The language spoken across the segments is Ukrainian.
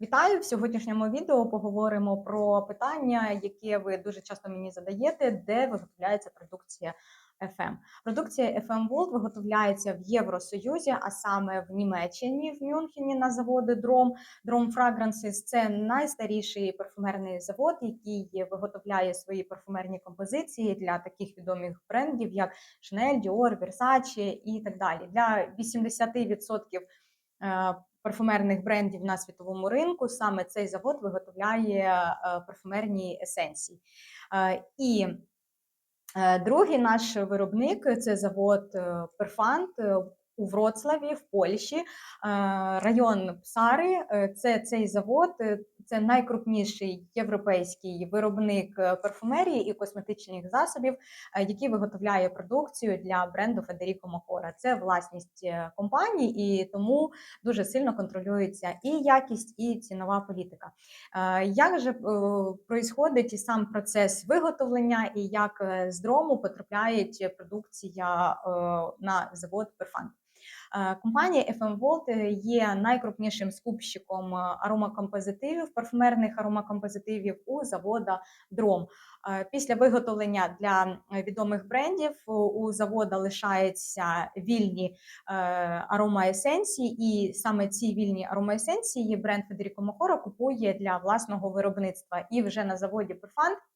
Вітаю! В сьогоднішньому відео поговоримо про питання, яке ви дуже часто мені задаєте, де виготовляється продукція FM. Продукція FM World виготовляється в Євросоюзі, а саме в Німеччині, в Мюнхені на заводи Drom. Drom Fragrances – це найстаріший парфумерний завод, який виготовляє свої парфумерні композиції для таких відомих брендів, як Chanel, Dior, Versace і так далі. Для 80% е, парфумерних брендів на світовому ринку. Саме цей завод виготовляє е, парфумерні есенції. Е, і е, другий наш виробник це завод Перфант у Вроцлаві в Польщі. Район Псари це цей завод це найкрупніший європейський виробник е, парфумерії і косметичних засобів, е, який виготовляє продукцію для бренду Федеріко Макора. Це власність е, компанії, і тому дуже сильно контролюється і якість, і цінова політика. Як же происходить сам процес виготовлення, і як з дрому потрапляє продукція на завод Перфант? Е, компанія FM Volt є найкрупнішим скупщиком е, аромакомпозитивів, парфумерних аромакомпозитивів у завода Дром. Е, після виготовлення для відомих брендів у завода лишаються вільні аромаесенції, і саме ці вільні аромаесенції бренд Федеріко Мохора купує для власного виробництва. І вже на заводі Перфант Е, е,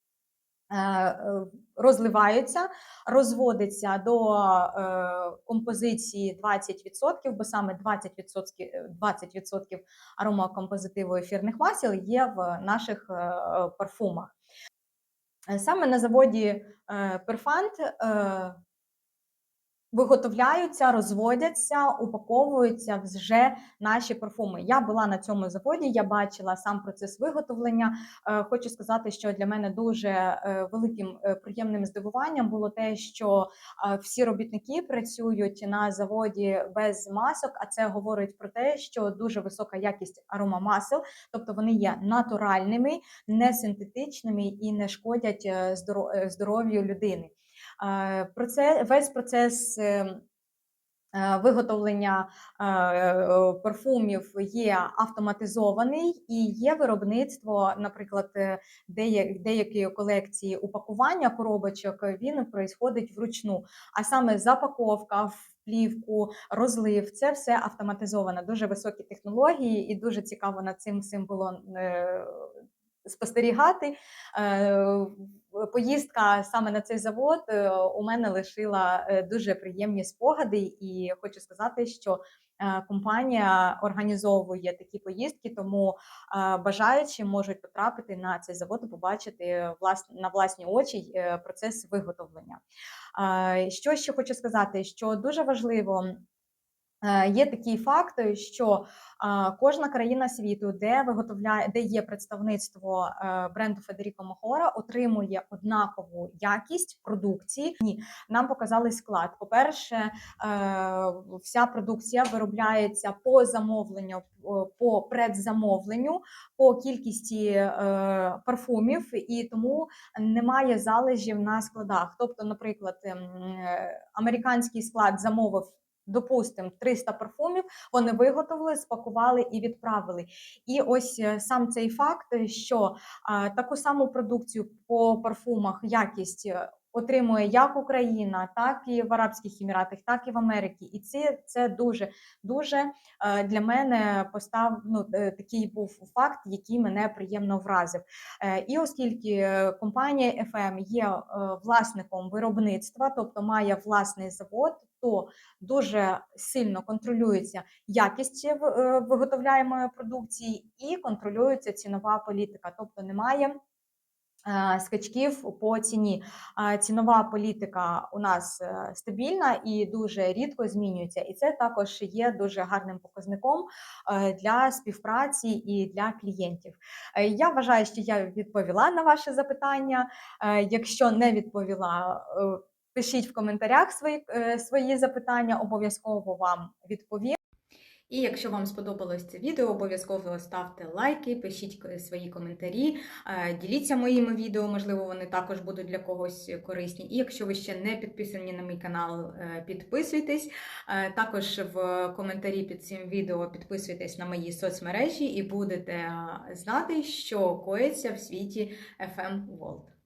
розливаються, розводиться до е, композиції 20%, бо саме 20% 20% аромакомпозитиву ефірних масел є в наших парфумах. Саме на заводі Перфант Виготовляються, розводяться, упаковуються вже наші парфуми. Я була на цьому заводі, я бачила сам процес виготовлення. Е, хочу сказати, що для мене дуже е, великим е, приємним здивуванням було те, що всі робітники працюють на заводі без масок. А це говорить про те, що дуже висока якість аромамасел, тобто вони є натуральними, не синтетичними і не шкодять здоров'ю людини. Проце, весь процес ем, е, виготовлення е, парфумів є автоматизований і є виробництво, наприклад, е, деякі колекції упакування коробочок він проїсходить вручну, а саме запаковка в плівку, розлив це все автоматизовано. Дуже високі технології, і дуже цікаво над цим всім було спостерігати. Е, поїздка саме на цей завод е, у мене лишила е, дуже приємні спогади, і хочу сказати, що компанія організовує такі поїздки, тому бажаючі можуть потрапити на цей завод і побачити на власні очі процес виготовлення. Що ще хочу сказати, що дуже важливо. Є такий факт, що Кожна країна світу, де виготовляє, де є представництво е, бренду Федеріко Мохора, отримує однакову якість продукції. Ні, нам показали склад. По перше, е, вся продукція виробляється по замовленню, по предзамовленню, по кількості е, парфумів, і тому немає залежів на складах. Тобто, наприклад, ем, американський склад замовив допустимо, 300 парфумів, вони виготовили, спакували і відправили. І ось е, сам цей факт, що таку саму продукцію по парфумах якість. Е, отримує як Україна, так і в Арабських Еміратах, так і в Америці. І це це дуже дуже е, для мене постав ну, такий був факт, який мене приємно вразив. І оскільки компанія FM є власником виробництва, тобто має власний завод, то дуже сильно контролюється якість е, виготовляємої продукції і контролюється цінова політика, тобто немає. Е, скачків по ціні. Цінова політика у нас е, стабільна і дуже рідко змінюється, і це також є дуже гарним показником для співпраці і для клієнтів. Я вважаю, що я відповіла на ваше запитання. Якщо не відповіла, Пишіть в коментарях свої, е, свої запитання, обов'язково вам відповім. І якщо вам сподобалось це відео, обов'язково ставте лайки, пишіть свої коментарі, е, діліться моїми відео, можливо, вони також будуть для когось корисні. І якщо ви ще не підписані на мій канал, е, підписуйтесь. Також в коментарі під цим відео підписуйтесь на мої соцмережі і будете знати, що коїться в світі FM World.